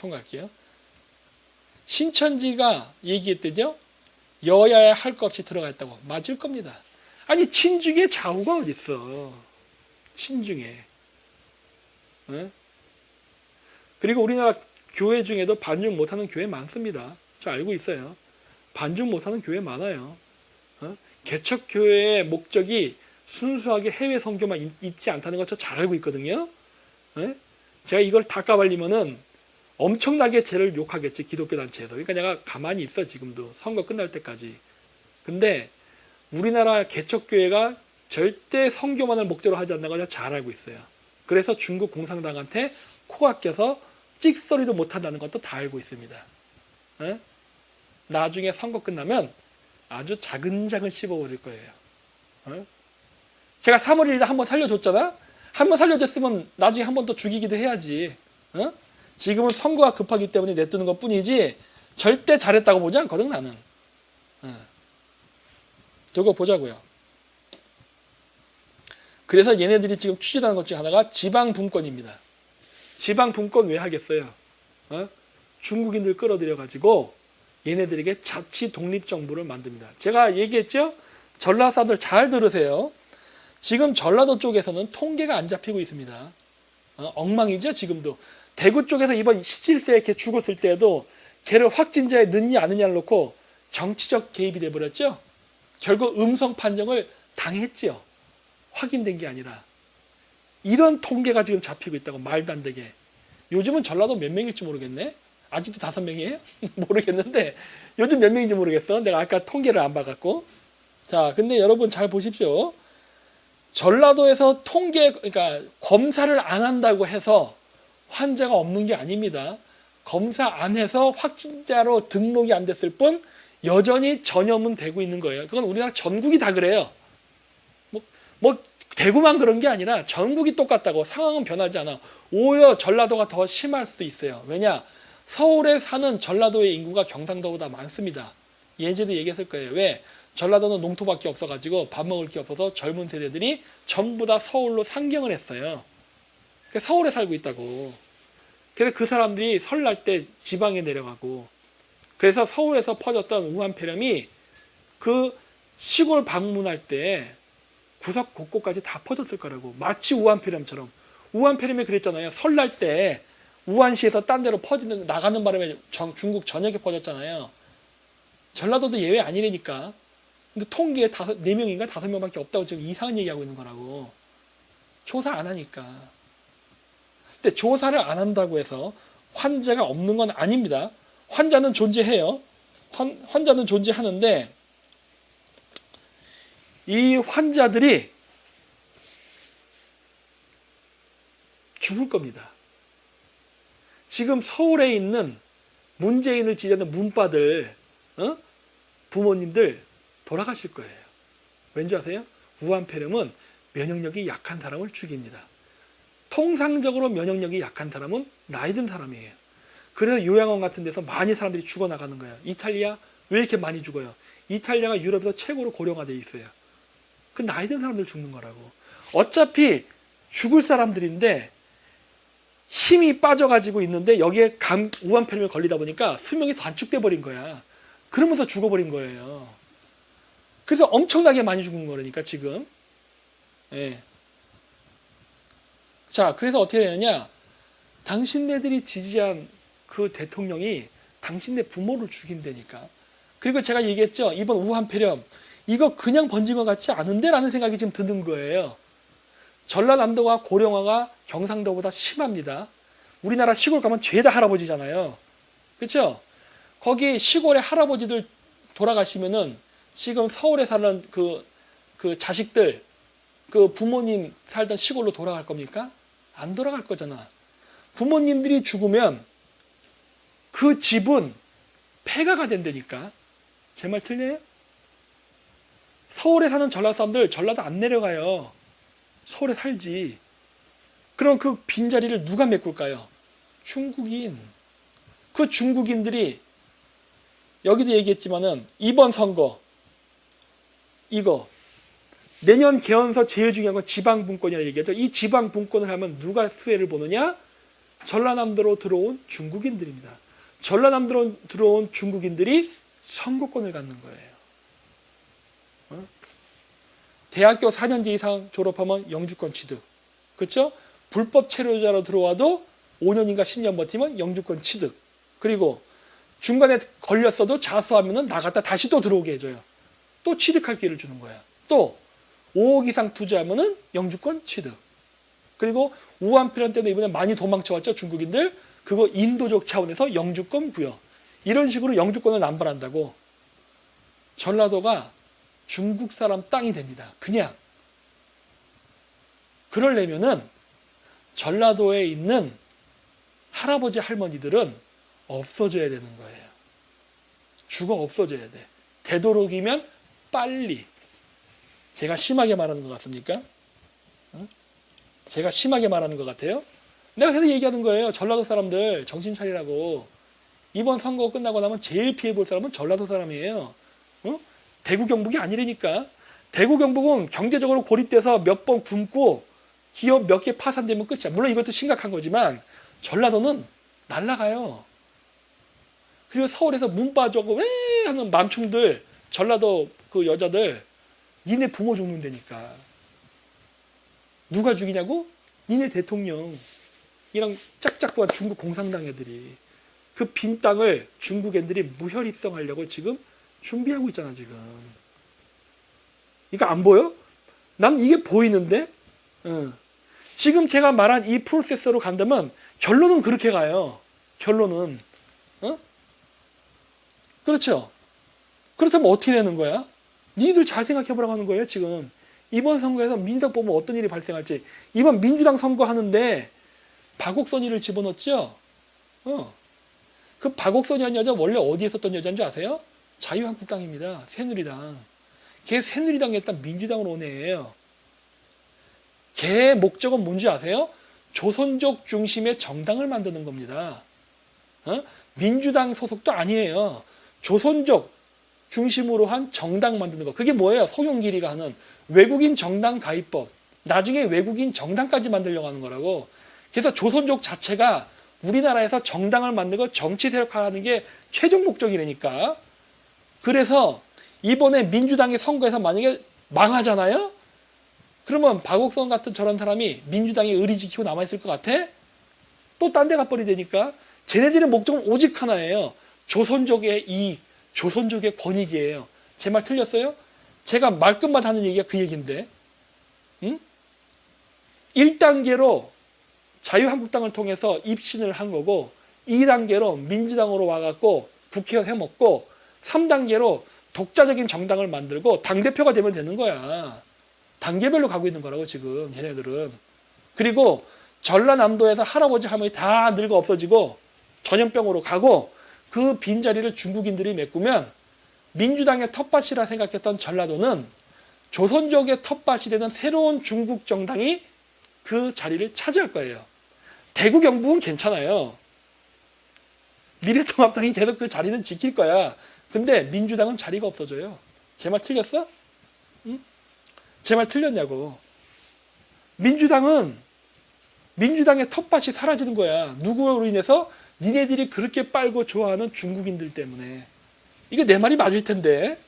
통과할게요. 신천지가 얘기했대죠. 여야에 할 것 없이 들어가 있다고. 맞을 겁니다. 아니 친중에 좌우가 어딨어. 친중에. 응? 그리고 우리나라 교회 중에도 반중 못하는 교회 많습니다. 저 알고 있어요. 반중 못하는 교회 많아요. 어? 개척 교회의 목적이 순수하게 해외 선교만 있- 있지 않다는 것 저 잘 알고 있거든요. 예? 제가 이걸 다 까발리면은 엄청나게 쟤를 욕하겠지 기독교 단체에서. 그러니까 내가 가만히 있어 지금도 선거 끝날 때까지. 근데 우리나라 개척 교회가 절대 선교만을 목적으로 하지 않는 걸 잘 알고 있어요. 그래서 중국 공산당한테 코가 껴서 찍소리도 못 한다는 것도 다 알고 있습니다. 예? 나중에 선거 끝나면 아주 자근자근 씹어버릴 거예요. 어? 제가 3월 1일 한번 살려줬잖아? 한번 살려줬으면 나중에 한 번 더 죽이기도 해야지. 어? 지금은 선거가 급하기 때문에 내두는 것 뿐이지 절대 잘했다고 보지 않거든 나는. 어. 두고 보자고요. 그래서 얘네들이 지금 추진하는 것 중 하나가 지방 분권입니다. 지방 분권 왜 하겠어요? 어? 중국인들 끌어들여 가지고 얘네들에게 자치 독립 정부를 만듭니다. 제가 얘기했죠? 전라도 사람들 잘 들으세요. 지금 전라도 쪽에서는 통계가 안 잡히고 있습니다. 어, 엉망이죠, 지금도. 대구 쪽에서 이번 17세에 걔 죽었을 때도 걔를 확진자에 넣냐 안 넣냐를 놓고 정치적 개입이 돼버렸죠. 결국 음성 판정을 당했지요. 확인된 게 아니라. 이런 통계가 지금 잡히고 있다고 말도 안 되게. 요즘은 전라도 몇 명일지 모르겠네. 아직도 다섯 명이에요? 모르겠는데 요즘 몇 명인지 모르겠어. 내가 아까 통계를 안 봐갖고. 자, 근데 여러분 잘 보십시오. 전라도에서 통계, 그러니까 검사를 안 한다고 해서 환자가 없는 게 아닙니다. 검사 안 해서 확진자로 등록이 안 됐을 뿐 여전히 전염은 되고 있는 거예요. 그건 우리나라 전국이 다 그래요. 뭐, 뭐 대구만 그런 게 아니라 전국이 똑같다고 상황은 변하지 않아. 오히려 전라도가 더 심할 수도 있어요. 왜냐? 서울에 사는 전라도의 인구가 경상도보다 많습니다. 예전에도 얘기했을 거예요. 왜? 전라도는 농토밖에 없어가지고 밥 먹을 게 없어서 젊은 세대들이 전부 다 서울로 상경을 했어요. 그러니까 서울에 살고 있다고. 그래서 그 사람들이 설날 때 지방에 내려가고 그래서 서울에서 퍼졌던 우한폐렴이 그 시골 방문할 때 구석 곳곳까지 다 퍼졌을 거라고. 마치 우한폐렴처럼. 우한폐렴이 그랬잖아요. 설날 때 우한시에서 딴 데로 퍼지는 나가는 바람에 정- 중국 전역에 퍼졌잖아요. 전라도도 예외 아니라니까. 근데 통계에 다섯 네 명인가 다섯 명밖에 없다고 지금 이상한 얘기하고 있는 거라고. 조사 안 하니까 근데 조사를 안 한다고 해서 환자가 없는 건 아닙니다. 환자는 존재해요. 환, 환자는 존재하는데 이 환자들이 죽을 겁니다. 지금 서울에 있는 문재인을 지지하는 문바들, 어? 부모님들 돌아가실 거예요. 왠지 아세요? 우한폐렴은 면역력이 약한 사람을 죽입니다. 통상적으로 면역력이 약한 사람은 나이 든 사람이에요. 그래서 요양원 같은 데서 많이 사람들이 죽어나가는 거예요. 이탈리아 왜 이렇게 많이 죽어요? 이탈리아가 유럽에서 최고로 고령화되어 있어요. 그 나이 든 사람들 죽는 거라고. 어차피 죽을 사람들인데 힘이 빠져가지고 있는데 여기에 감, 우한폐렴에 걸리다 보니까 수명이 단축돼 버린 거야. 그러면서 죽어버린 거예요. 그래서 엄청나게 많이 죽은 거라니까 지금. 예. 자, 그래서 어떻게 되느냐? 당신네들이 지지한 그 대통령이 당신네 부모를 죽인다니까. 그리고 제가 얘기했죠. 이번 우한 폐렴. 이거 그냥 번진 것 같지 않은데? 라는 생각이 지금 드는 거예요. 전라남도와 고령화가 경상도보다 심합니다. 우리나라 시골 가면 죄다 할아버지잖아요. 그렇죠? 거기 시골의 할아버지들 돌아가시면은 지금 서울에 사는 그, 그 자식들, 그 부모님 살던 시골로 돌아갈 겁니까? 안 돌아갈 거잖아. 부모님들이 죽으면 그 집은 폐가가 된다니까. 제 말 틀려요? 서울에 사는 전라도 사람들 전라도 안 내려가요. 서울에 살지. 그럼 그 빈자리를 누가 메꿀까요? 중국인. 그 중국인들이 여기도 얘기했지만은 이번 선거 이거 내년 개헌서 제일 중요한 건 지방 분권이라 얘기하죠. 이 지방 분권을 하면 누가 수혜를 보느냐? 전라남도로 들어온 중국인들입니다. 전라남도로 들어온 중국인들이 선거권을 갖는 거예요. 어? 대학교 4년제 이상 졸업하면 영주권 취득. 그렇죠? 불법 체류자로 들어와도 5년인가 10년 버티면 영주권 취득. 그리고 중간에 걸렸어도 자수하면 나갔다 다시 또 들어오게 해줘요. 또 취득할 기회를 주는 거야. 또 5억 이상 투자하면은 영주권 취득. 그리고 우한필연 때도 이번에 많이 도망쳐왔죠 중국인들. 그거 인도적 차원에서 영주권 부여. 이런 식으로 영주권을 남발한다고. 전라도가 중국 사람 땅이 됩니다. 그냥. 그러려면은 전라도에 있는 할아버지 할머니들은 없어져야 되는 거예요. 죽어 없어져야 돼. 되도록이면 빨리. 제가 심하게 말하는 것 같습니까? 응? 제가 심하게 말하는 것 같아요? 내가 계속 얘기하는 거예요. 전라도 사람들 정신 차리라고. 이번 선거 끝나고 나면 제일 피해 볼 사람은 전라도 사람이에요. 응? 대구 경북이 아니라니까. 대구 경북은 경제적으로 고립돼서 몇 번 굶고 기업 몇 개 파산되면 끝이야. 물론 이것도 심각한 거지만 전라도는 날라가요. 그리고 서울에서 문 빠져고 왜 하는 맘충들 전라도 그 여자들 니네 부모 죽는다니까. 누가 죽이냐고? 니네 대통령. 이랑 짝짝구한 중국 공산당 애들이 그 빈 땅을 중국 애들이 무혈 입성하려고 지금 준비하고 있잖아 지금. 이거 안 보여? 난 이게 보이는데. 응. 지금 제가 말한 이 프로세서로 간다면 결론은 그렇게 가요. 결론은. 어? 그렇죠? 그렇다면 어떻게 되는 거야? 니들 잘 생각해 보라고 하는 거예요, 지금. 이번 선거에서 민주당 뽑으면 어떤 일이 발생할지. 이번 민주당 선거 하는데 박옥선이를 집어넣었죠? 어. 그 박옥선이라는 여자 원래 어디에 있었던 여자인 줄 아세요? 자유한국당입니다. 새누리당. 걔 새누리당에 딱 민주당으로 온 애예요. 걔 목적은 뭔지 아세요? 조선족 중심의 정당을 만드는 겁니다. 어? 민주당 소속도 아니에요. 조선족 중심으로 한 정당 만드는 거. 그게 뭐예요? 송영길이가 하는 외국인 정당 가입법. 나중에 외국인 정당까지 만들려고 하는 거라고. 그래서 조선족 자체가 우리나라에서 정당을 만들고 정치 세력화하는 게 최종 목적이라니까. 그래서 이번에 민주당이 선거에서 만약에 망하잖아요? 그러면 박옥선 같은 저런 사람이 민주당에 의리 지키고 남아있을 것 같아? 또 딴 데 가버리되니까. 쟤네들의 목적은 오직 하나예요. 조선족의 이익, 조선족의 권익이에요. 제 말 틀렸어요? 제가 말끝만 하는 얘기가 그 얘기인데. 응? 1단계로 자유한국당을 통해서 입신을 한 거고 2단계로 민주당으로 와갖고 국회의원 해먹고 3단계로 독자적인 정당을 만들고 당대표가 되면 되는 거야. 단계별로 가고 있는 거라고 지금 얘네들은. 그리고 전라남도에서 할아버지 할머니 다 늙어 없어지고 전염병으로 가고 그 빈자리를 중국인들이 메꾸면 민주당의 텃밭이라 생각했던 전라도는 조선족의 텃밭이 되는 새로운 중국 정당이 그 자리를 차지할 거예요. 대구 경북은 괜찮아요. 미래통합당이 계속 그 자리는 지킬 거야. 근데 민주당은 자리가 없어져요. 제 말 틀렸어? 응? 제 말 틀렸냐고. 민주당은 민주당의 텃밭이 사라지는 거야. 누구로 인해서? 니네들이 그렇게 빨고 좋아하는 중국인들 때문에. 이게 내 말이 맞을 텐데.